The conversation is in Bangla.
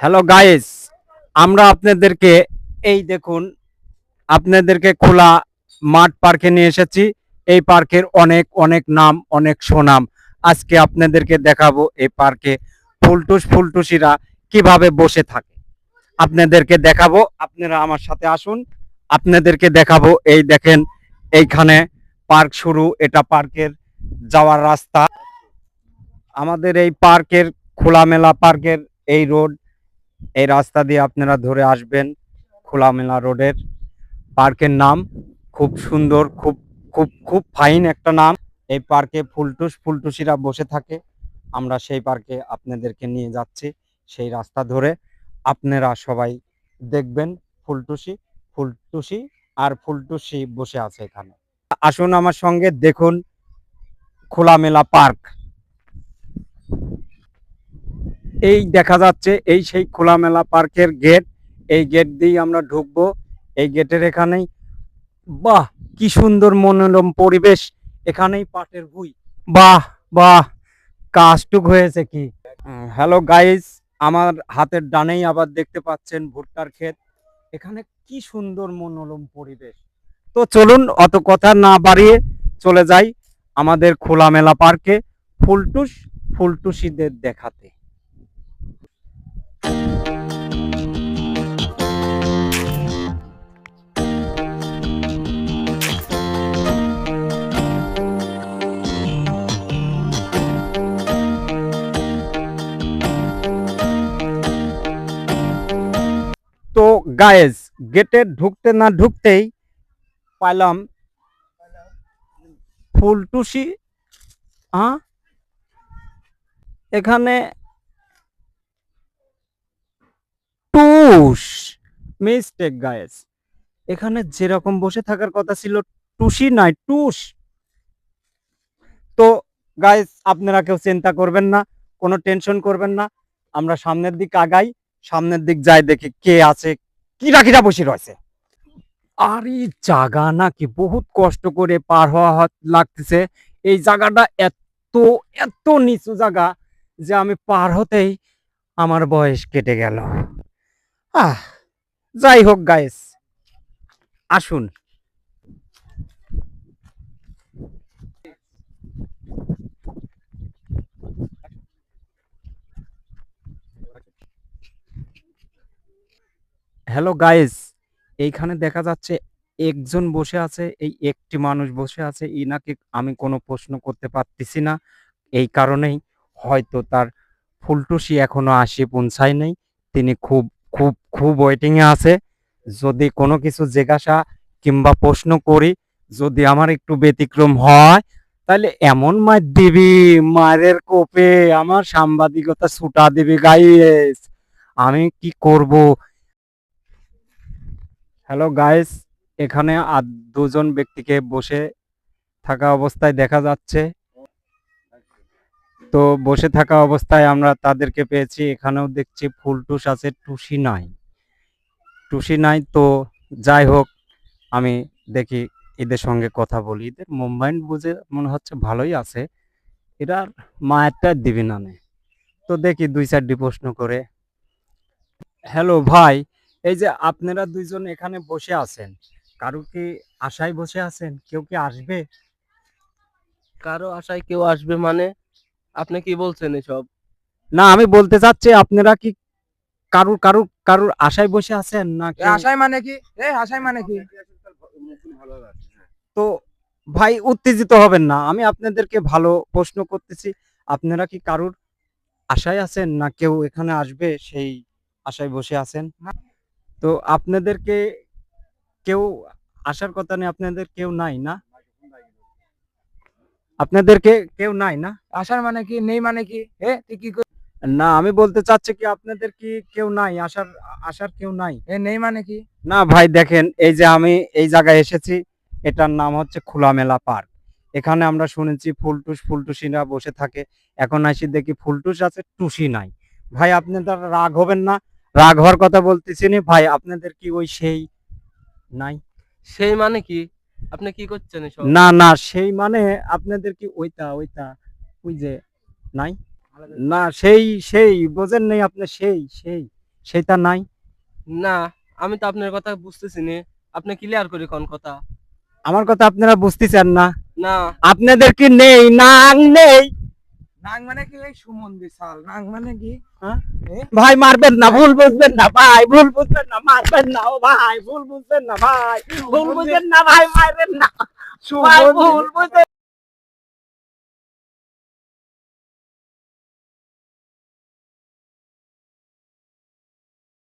হ্যালো গাইস আমরা আপনাদেরকে এই দেখুন, আপনাদেরকে খোলা মাঠ পার্কে নিয়ে এসেছি। এই পার্কের অনেক অনেক নাম, অনেক সুনাম। আজকে আপনাদেরকে দেখাবো এই পার্কে ফুলটুস ফুলটুসিরা কীভাবে বসে থাকে। আপনাদেরকে দেখাবো, আপনারা আমার সাথে আসুন। আপনাদেরকে দেখাবো, এই দেখেন, এইখানে পার্ক শুরু। এটা পার্কের যাওয়ার রাস্তা। আমাদের এই পার্কের খোলামেলা পার্কের এই রোড এই রাস্তা দিয়ে আপনারা ধরে আসবেন খোলামেলা রোডের। পার্কের নাম খুব সুন্দর, খুব খুব খুব ফাইন একটা নাম। এই পার্কে ফুলটুস, ফুলটুসিরা বসে থাকে। আমরা সেই পার্কে আপনাদেরকে নিয়ে যাচ্ছি সেই রাস্তা ধরে। আপনারা সবাই দেখবেন ফুলটুসি ফুলটুসি আর ফুলটুসি বসে আছে এখানে। আসুন আমার সঙ্গে দেখুন খোলামেলা পার্ক। এই দেখা যাচ্ছে, এই সেই খোলামেলা পার্কের গেট। এই গেট দিয়েই আমরা ঢুকবো। এই গেটের এখানেই, বাহ, কি সুন্দর মনোরম পরিবেশ। এখানেই পাটের ভুই। বাহ বাহ, কাজটুক হয়েছে কি। হ্যালো গাইস, আমার হাতের ডানেই আবার দেখতে পাচ্ছেন ভুট্টার ক্ষেত। এখানে কি সুন্দর মনোরম পরিবেশ। তো চলুন, অত কথা না বাড়িয়ে চলে যাই আমাদের খোলামেলা পার্কে ফুলটুস, ফুলটুসিদের দেখাতে। তো গায়েস গেটে ঢুকতে না ঢুকতেই পাইলাম ফুলটুসি হ্যাঁ এখানে টুস, মিস্টেক গায়েজ। এখানে যেরকম বসে থাকার কথা ছিল, টুসি নাই টুস। তো গায়েজ, আপনারা কেউ চিন্তা করবেন না, কোনো টেনশন করবেন না, আমরা সামনের দিক আগাই, সামনের দিক যাই দেখি কে আছে কিরা কিরা বসে রয়েছে? আর এই জায়গা নাকি বহুত কষ্ট করে পার হওয়া লাগতেছে। এই জায়গাটা এত এত নিচু জায়গা যে আমি পার হতেই আমার বয়স কেটে গেল। আহ, যাই হোক গাইস আসুন। হ্যালো গাইস এইখানে দেখা যাচ্ছে একজন বসে আছে, এই একটি মানুষ বসে আছে। ইনাকে আমি কোনো প্রশ্ন করতে পারতেছি না। এই কারণেই হয়তো তার ফুলটুসি এখনও আসে পৌঁছায় নাই। তিনি খুব খুব খুব ওয়েটিংয়ে আছে। যদি কোনো কিছু জিজ্ঞাসা কিংবা প্রশ্ন করি, যদি আমার একটু ব্যতিক্রম হয়, তাহলে এমন মার দিবি মায়ের কোপে আমার সাংবাদিকতা ছুটা দিবি গাইস আমি কি করব? হ্যালো গাইস এখানে আর দুজন ব্যক্তিকে বসে থাকা অবস্থায় দেখা যাচ্ছে। তো বসে থাকা অবস্থায় আমরা তাদেরকে পেয়েছি। এখানেও দেখছি ফুলটুস আছে, টুসি নাই। টুসি নাই, তো যাই হোক, আমি দেখি এদের সঙ্গে কথা বলি। এদের মুম্বাই বুঝে মনে হচ্ছে ভালোই আছে। এরা মায়েরটা দিবি নে। তো দেখি দুই চারটি প্রশ্ন করে। হ্যালো ভাই। এই যে আপনারা দুইজন এখানে বসে আছেন কারও কি আশায় বসে আছেন? কেউ কি আসবে? কারও আশায় কেউ আসবে মানে? আপনি কি বলছেন এসব? না আমি বলতে চাচ্ছি আপনারা কি কারুর কারুর কারুর আশায় বসে আছেন না আশায় মানে কি? এ আশায় মানে কি? তো ভাই উত্তেজিত হবেন না। আমি আপনাদেরকে ভালো প্রশ্ন করতেছি আপনারা কি কারুর আশায় আছেন না কেউ এখানে আসবে সেই আশায় বসে আছেন? তো আপনাদেরকে কেউ আসার কথা নেই আপনাদের কেউ নাই না? আপনাদেরকে কেউ নাই না? আসার মানে কি নেই মানে কি? এ তুই কি না আমি বলতে চাচ্ছি কি আপনাদের কি কেউ নাই? আসার আসার কেউ নাই? এ নেই মানে কি? না ভাই দেখেন এই যে আমি এই জায়গায় এসেছি এটার নাম হচ্ছে খোলামেলা পার্ক। এখানে আমরা শুনেছি ফুলটুস ফুলটুসিরা বসে থাকে। এখন আসি দেখি ফুলটুস আছে টুসি নাই। ভাই আপনি আপনাদের রাগ হবেন না। রাগ হওয়ার কথা বলতেছি না। ভাই আপনাদের কি ওই সেই নাই? সেই মানে কি? আপনি কি করছেন না না সেই মানে আপনাদের কি ওইটা ওইটা ওই যে নাই? না সেই সেই বোঝেন নেই আপনি সেই সেই সেটা নাই? না আমি তো আপনার কথা বুঝতেছি না। আপনি ক্লিয়ার করে কোন কথা? আমার কথা আপনারা বুঝতেছেন না? না। আপনাদের কি নেই? নাং নেই। ভাই মারবেন না ভুল বুঝবেন না ভাই ভুল বুঝবেন না মারবেন না ও ভাই ভুল বুঝবেন না ভাই ভুল বুঝবেন না ভাই মারবেন না। ভুল বুঝবেন